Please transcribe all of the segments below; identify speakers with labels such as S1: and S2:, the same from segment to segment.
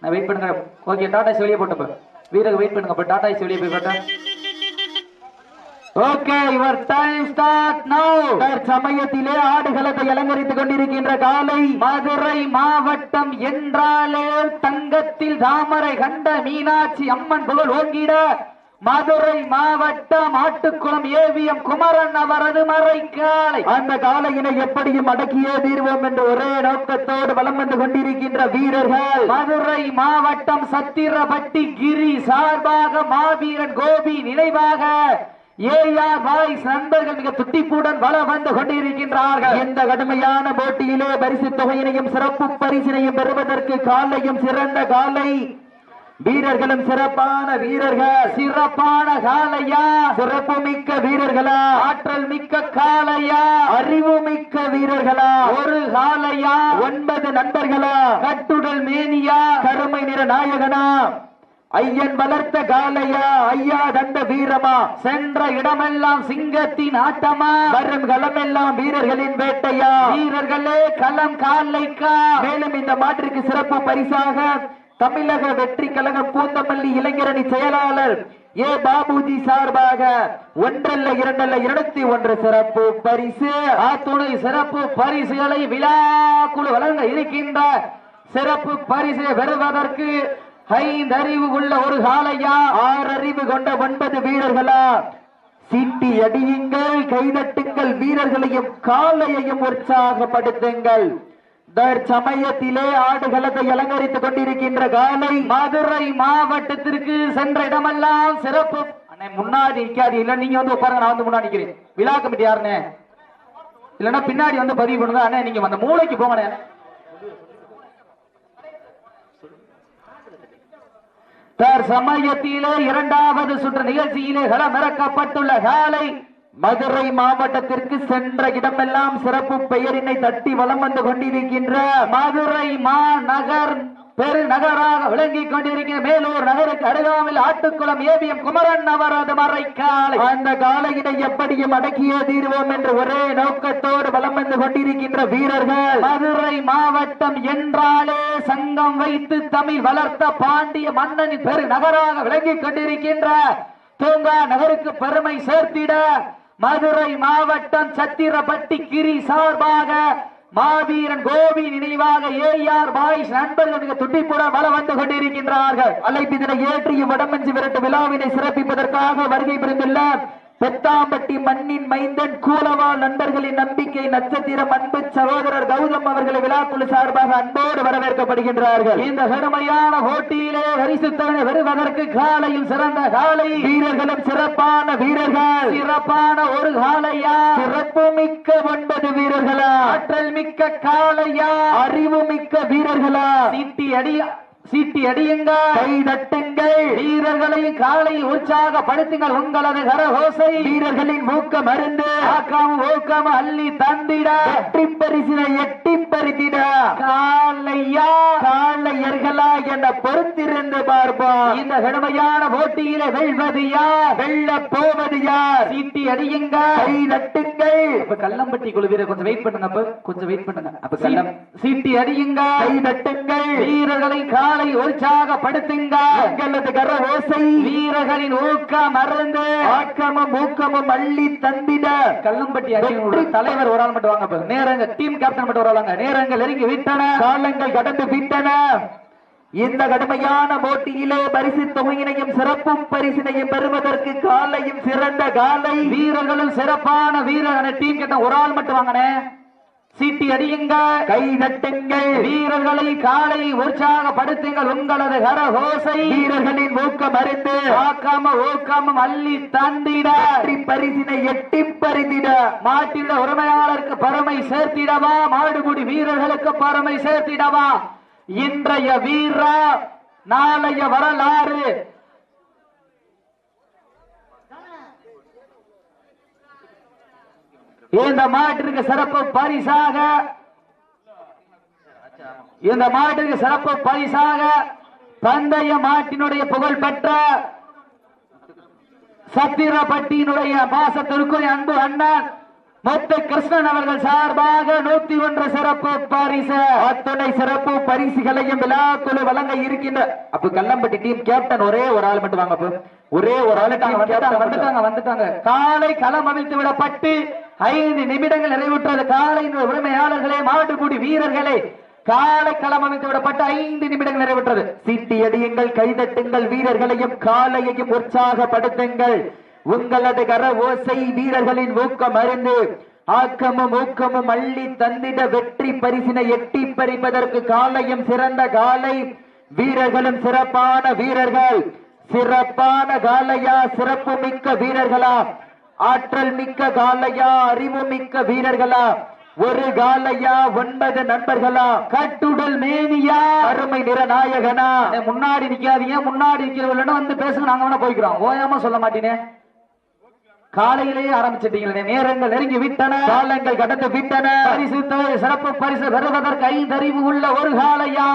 S1: நான் வெயிட் பண்ணுங்க. ஓகே டாடா வெளியே போட்டப்ப வீரருக்கு வெயிட் பண்ணுங்க. இப்போ டாடா வெளியே போய் போட்டேன் okay your time start now சமயத்திலே ஆடுகளத்தை அலங்கரித்துக் கொண்டிருக்கின்ற காலை மதுரை மாவட்டம் என்றாலே தங்கத்தில் தாமரை கண்ட மீனாட்சி அம்மன் புகழ் ஓங்கிட. மதுரை மாவட்டம் ஆட்டுக்குளம் ஏவிஎம் குமரன் அவரது மறைக்காலை. அந்த காலையினை எப்படியும் அடக்கியே தீர்வோம் என்ற ஒரே நோக்கத்தோடு வலம் வந்து கொண்டிருக்கின்ற வீரர்கள். மதுரை மாவட்டம் சத்திரபட்டி கிரி சார்பாக மாவீரன் கோபி நினைவாக ஏஆர் வாய்ஸ் நண்பர்கள் மிக துட்டிப்புடன் வள வந்து கொண்டிருக்கின்றார்கள். இந்த கடுமையான போட்டியிலே பரிசு தொகையினையும் சிறப்பு பரிசினையும் பெறுவதற்கு காலையும் சிறந்த காலை வீரர்களும் சிறப்பான வீரர்கள் சிறப்பான காலையா சிறப்பு மிக்க வீரர்களா. ஆற்றல் மிக்க காலையா அறிவு மிக்க வீரர்களா. ஒரு காலையா ஒன்பது நண்பர்களா. கட்டுடல் மேனியா. கருமை நிற நாயகனா. ஐயன் வளர்த்த காலையா ஐயா தந்த வீரமா. சென்ற இடமெல்லாம் சிங்கத்தின் ஆட்டமா. வரும் களமெல்லாம் வீரர்களின் வேட்டையா. வீரர்களே களம் காலைக்கா. மேலும் இந்த மாற்றிற்கு சிறப்பு பரிசாக தமிழக வெற்றி கழகம் பூந்தமல்லி இளைஞரணி செயலாளர் ஏ பாபுஜி சார்பாக ஒன்றல்ல இரண்டல்ல இருநூத்தி ஒன்று சிறப்பு பரிசு. ஆத்துணை சிறப்பு பரிசுகளை விழா குழு வழங்க இருக்கின்ற சிறப்பு பரிசு பெறுவதற்கு ஐந்து அறிவு உள்ள ஒரு காலையா ஆறு அறிவு கொண்ட ஒன்பது வீரர்களா? சீட்டி அடியுங்கள் கைதட்டுங்கள் வீரர்களையும் காலையையும் உற்சாகப்படுத்துங்கள். தற்சமயத்திலே ஆடுகளத்தை அலங்கரித்துக் கொண்டிருக்கின்ற காலை மதுரை மாவட்டத்திற்கு சென்ற இடமெல்லாம் சிறப்பு. அண்ணே முன்னாடி நிக்காது. இல்ல நீங்க வந்து உட்காருங்க நான் வந்து முன்னாடி நிக்கிறேன். விழா கமிட்டி யாருண்ணே இல்லன்னா பின்னாடி வந்து பதிவு பண்ணுங்க. அண்ணே நீங்க அந்த மூளைக்கு போங்கண்ணே. தற்சமயத்திலே இரண்டாவது சுற்று நிகழ்ச்சியிலே களமிறக்கப்பட்டுள்ள காலை மதுரை மாவட்டத்திற்கு சென்ற இடமெல்லாம் சிறப்பு பெயரினை தட்டி வலம் வந்து கொண்டிருக்கின்ற மதுரை மாநகர் பெருநகராக விளங்கிக் கொண்டிருக்கிற மேலூர் நகருக்கு அருகாமையில் ஆட்டுக்குளம் ஏவிஎம் குமரன் அவரது மறை அந்த காலையினை எப்படியும் அடக்கியே தீர்வோம் என்று ஒரே நோக்கத்தோடு வலம் வந்து கொண்டிருக்கின்ற வீரர்கள். மதுரை மாவட்டம் என்றாலே சங்கம் வைத்து தமிழ் வளர்த்த பாண்டிய மன்னனின் பெருநகராக விளங்கிக் கொண்டிருக்கின்ற தூங்கா நகருக்கு பெருமை சேர்த்திட மதுரை மாவட்டம் சத்திரப்பட்டி கிரி சார்பாக மாவீரன் கோபி நினைவாக ஏ ஆர் பாய்ஸ் நண்பர்கள் மிக துட்டிப்புடன் வள வந்து கொண்டிருக்கின்றார்கள். அழைப்பிதனை ஏற்றியும் வடமஞ்சி விரட்டு விழாவினை சிறப்பிப்பதற்காக வருகை புரிந்துள்ள பெத்தாம்பட்டி மண்ணின் மைந்தன் கூலவாள் நண்பர்களின் நம்பிக்கை நட்சத்திரம் அன்பு சகோதரர் கௌதம் அவர்களை விழாக்குழு சார்பாக அன்போடு வரவேற்கப்படுகின்றார்கள். இந்த பெருமையான போட்டியிலே பரிசுத்தவனை வருவதற்கு காலையில் சிறந்த காலை. வீரர்களும் சிறப்பான வீரர்கள். சிறப்பான ஒரு காலையா? சிறப்பு மிக்க ஒன்பது வீரர்களா? ஆற்றல் மிக்க காலையா? அறிவு மிக்க வீரர்களா? சீட்டி அடி சீட்டி அடியுங்க. கை தட்டுங்கள். வீரர்களை காலை உற்சாகப்படுத்துங்கள். உங்களது கரகோசை. வீரர்களின் மூக்க மருந்து ஆக்கம் ஊக்கம் அள்ளி தந்திட. வெற்றி பரிசினை எட்டி பறித்திட. காலையா? காலையர்களா என பொறுத்திருந்து பார்ப்போம். இந்த கடுமையான போட்டியில வெல்வது யார்? வெல்ல போவது யார்? சீட்டி அடியுங்க. கை தட்டுங்கள். இப்ப கல்லம்பட்டி குழு வீரர் கொஞ்சம் வெயிட் பண்ணுங்க அப்ப. கொஞ்சம் வெயிட் பண்ணுங்க. அப்ப சீட்டி அடியுங்க. கை தட்டுங்கள். வீரர்களை காலை உற்சாகப்படுத்துங்க. எங்களது கர ஓசை. வீரர்களின் ஊக்கம் மறந்து ஆக்கமும் ஊக்கமும் அள்ளி தந்திட. கல்லம்பட்டி அணியினுடைய தலைவர் ஒரு ஆள் மட்டும் வாங்க அப்ப. நேரங்க டீம் கேப்டன் மட்டும் ஒரு ஆளுங்க நேரங்கள் நெருங்கி விட்டன. காலங்கள் கடந்து விட்டன. இந்த கடுமையான போட்டியிலே பரிசு தொகையினையும் சிறப்பு பரிசினையும் பெறுவதற்கு காலையும் சிறந்த காலை. வீரர்களும் சிறப்பான வீரர். டீம் கேட்ட ஒரு ஆள் மட்டும் வாங்கனே சீட்டி அடியுங்க கை தட்டுங்கள். வீரர்களை காலை உற்சாகப்படுத்துங்கள். உங்களது கரகோசை வீரர்களின் ஊக்கம் அறிந்து. ஆக்காம ஊக்கமும் அள்ளி தந்திட. பரிசினை எட்டி பறிந்திட மாட்டிட உரிமையாளருக்கு பரமை சேர்த்திடவா? மாடுபுடி வீரர்களுக்கு பரமை சேர்த்திடவா? இன்றைய வீரா நாளைய வரலாறு. இந்த மாட்டிற்கு சிறப்பு பரிசாக. இந்த மாட்டிற்கு சிறப்பு பரிசாக பந்தய மாட்டினுடைய புகழ் பெற்ற சத்திரப்பட்டியினுடைய பாசத்திற்குரிய அன்பு அண்ணன் முத்து கிருஷ்ணன் அவர்கள் சார்பாக நூத்தி ஒன்று சிறப்பு பரிசு. அத்துணை சிறப்பு பரிசுகளையும் விழாக்குழு வழங்க இருக்கின்ற அப்ப கல்லம்பட்டி டீம் கேப்டன் ஒரே ஒரு ஆள் மட்டும் வாங்க. ஒரே ஒரு ஆள்
S2: வந்துட்டாங்க. வந்துட்டாங்க
S1: காலை களம் அவிழ்த்து விடப்பட்டு ஐந்து நிமிடங்கள் நிறைவுற்றது. காலை உரிமையாளர்களே கூடி வீரர்களே காலை களம் அமைத்து விடப்பட்டு ஐந்து நிமிடங்கள் நிறைவுற்றது. சீட்டி அடியுங்கள் கைதட்டுங்கள் வீரர்களையும் காலையையும் உற்சாகப்படுத்துங்கள். உங்களது கர ஓசை வீரர்களின் ஊக்கம் அறிந்து ஆக்கமும் ஊக்கமும் அள்ளி தந்திட வெற்றி பரிசினை எட்டி பறிப்பதற்கு காலையும் சிறந்த காலை. வீரர்களும் சிறப்பான வீரர்கள். சிறப்பான காலையா சிறப்பு மிக்க வீரர்களா ஆற்றல் மிக்க காலையா அறிவு மிக்க வீரர்களா? ஒரு காலையா ஒன்பது நண்பர்களா? கட்டுடல் மேனியா? அருமை நிற நாயகனா முன்னாடி நிக்காதீங்க. முன்னாடி நிக்கிறவங்க வந்து பேசுங்க. நாங்க வேணா போய்க்கிறோம். ஓயாம சொல்ல மாட்டீனே. காலையிலேயே ஆரம்பிச்சிட்டீங்களே. நேரங்கள் நெருங்கி விட்டன. காலங்கள் கடந்து விட்டன. பரிசு சிறப்பு பரிசு பெறுவதற்கு ஐந்தறிவு உள்ள ஒரு காலையா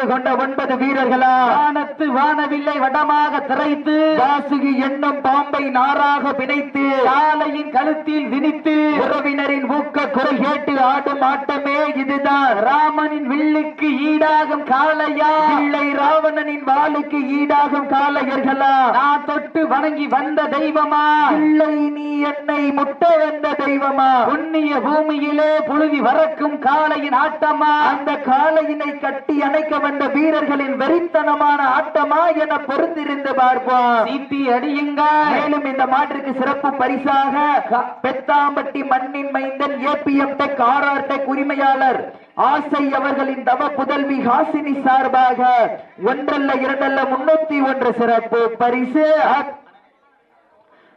S1: ஆறறிவு கொண்ட ஒன்பது வீரர்களா? வானத்து வானவில்லை வடமாக திரைத்து வாசுகி என்னும் பாம்பை நாராக பிணைத்து காலையின் கழுத்தில் விரித்து உறவினரின் ஊக்க குறை கேட்டு ஆடும் ஆட்டமே இதுதான். ராமனின் வில்லுக்கு ஈடாகும் காளையா? இல்லை ராவணனின் வாளுக்கு ஈடாகும் காளையர்களா? நான் தொட்டு வணங்கி வந்த தெய்வமா? இல்லை நீ என்னை முட்ட வந்த தெய்வமா? புண்ணிய பூமியிலே புழுதி வரக்கும் காளையின் ஆட்டமா? அந்த காளையினை கட்டி அணைக்க வந்த வீரர்களின் வெறித்தனமான ஆட்டமா என பொருந்திருந்து பார்ப்போம். சீட்டி அடியுங்க மேலும் இந்த மாட்டிற்கு சிறப்பு பரிசாக பெத்தாம்பட்டி மண்ணின் மைந்தன் ஏபிஎம் டெக் ஆர்ஆர் டெக் உரிமையாளர் ஆசை அவர்களின் தவ புதல்வி ஹாசினி சார்பாக ஒன்றல்ல இரண்டல்ல முன்னூத்தி ஒன்று சிறப்பு பரிசு.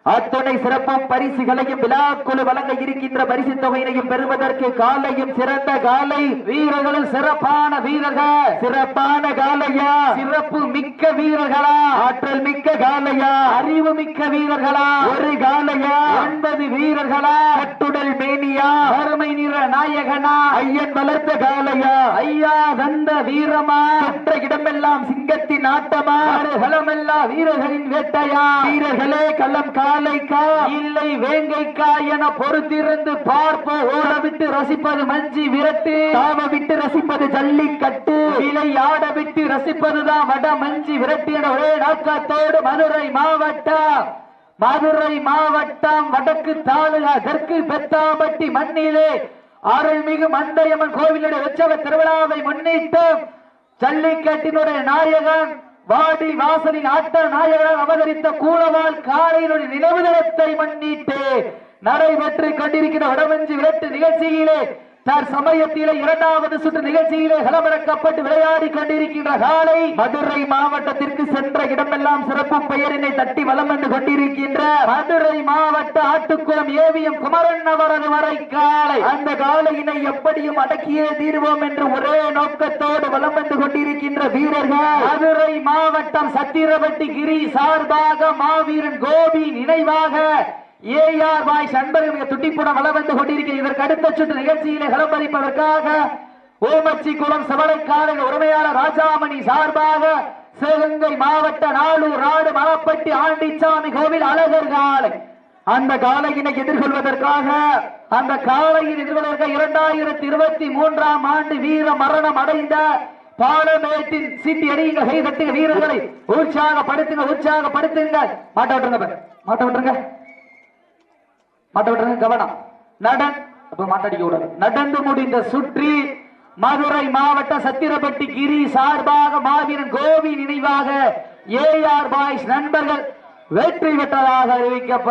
S1: அத்துணை சிறப்பு பரிசுகளையும் விழாக்குழு வழங்க இருக்கின்ற பரிசு தொகையினையும் பெறுவதற்கு காலையும் சிறந்த காலை. வீரர்களும் சிறப்பான வீரர்கள். சிறப்பான காலையா? சிறப்பு மிக்க வீரர்களா? ஆற்றல் மிக்க காலையா? அறிவு மிக்க வீரர்களா? ஒரு காலையா? ஒன்பது வீரர்களா? கட்டுடல் மேனியா அருமை நிற நாயகனா ஐயன் வளர்த்த காலையா ஐயா வந்த வீரமா சென்ற இடமெல்லாம் சிங்கத்தின் ஆட்டமா களமெல்லாம் வீரர்களின் வேட்டையா வீரர்களே களம் காலைக்கா இல்லை வேங்கைக்கா என பொறுத்திருந்து பார்ப்போ ஓட விட்டு ரசிப்பது மஞ்சி விரட்டு தாம விட்டு ரசிப்பது ஜல்லிக்கட்டு விளையாட விட்டு ரசிப்பதுதான் வட மஞ்சி விரட்டு என ஒரே நோக்கத்தோடு மதுரை மாவட்டம் மதுரை மாவட்டம் வடக்கு தாலுகா தெற்கு பெத்தாம்பட்டி மண்ணிலே அருள்மிகு மண்டையம்மன் கோவிலுடைய உற்சவ திருவிழாவை முன்னிட்டு ஜல்லிக்கட்டினுடைய நாயகன் வாடி வாசலின் ஆட்ட நாயகன் அவதரித்த கூலவால் காலையினுடைய நினைவு தினத்தை முன்னிட்டு நடைபெற்று கொண்டிருக்கிற வடமஞ்சி விரட்டு நிகழ்ச்சியிலே தற்சமயத்திலே இரண்டாவது சுற்று நிகழ்ச்சியிலே களமிறக்கப்பட்டு விளையாடி கொண்டிருக்கின்ற காலை மதுரை மாவட்டத்திற்கு சென்ற இடமெல்லாம் சிறப்பு பெயரினை தட்டி வலம் வந்து கொண்டிருக்கின்ற மதுரை மாவட்ட ஆட்டுக்குளம் ஏவிஎம் குமரன் அவரது வரை காலை. அந்த காலையினை எப்படியும் அடக்கியே தீர்வோம் என்று ஒரே நோக்கத்தோடு வலம் வந்து கொண்டிருக்கின்ற வீரர்கள் மதுரை மாவட்டம் சத்திரவட்டி கிரி சார்பாக மாவீரன் கோபி நினைவாக ஏஆர் பாய் அன்பர்கள் மிக துட்டிப்புடன் வளம் வந்து கொண்டிருக்கிற இதற்கு அடுத்த சுற்று நிகழ்ச்சியிலே களம்பறிப்பதற்காக ஓமச்சி குளம் செவலைக்காரன் உரிமையாளர் ராஜாமணி சார்பாக சிவகங்கை மாவட்ட நாளூர் நாடு மலப்பட்டி ஆண்டிச்சாமி கோவில் அழகர் காலை அந்த காலையினை எதிர்கொள்வதற்காக அந்த காலையில் எதிர்கொள்வதற்காக இரண்டாயிரத்தி இருபத்தி மூன்றாம் ஆண்டு வீர மரணம் அடைந்த பாலமேட்டின் சீட்டி அடியுங்க கை தட்டுங்க வீரர்களை உற்சாகப்படுத்துங்க உற்சாகப்படுத்துங்க. மாட்ட விட்டுருங்க மாட்ட விட்டுருங்க. மற்றவற்ற கவனம். நடன் அப்ப மாட்டடிக்க கூடாது. நடந்து முடிந்த சுற்றி மதுரை மாவட்ட சத்திரப்பட்டி கிரி சார்பாக மாவீரன் கோவி நினைவாக ஏஆர் பாய்ஸ் நண்பர்கள் வெற்றி பெற்றதாக அறிவிக்கப்பட்ட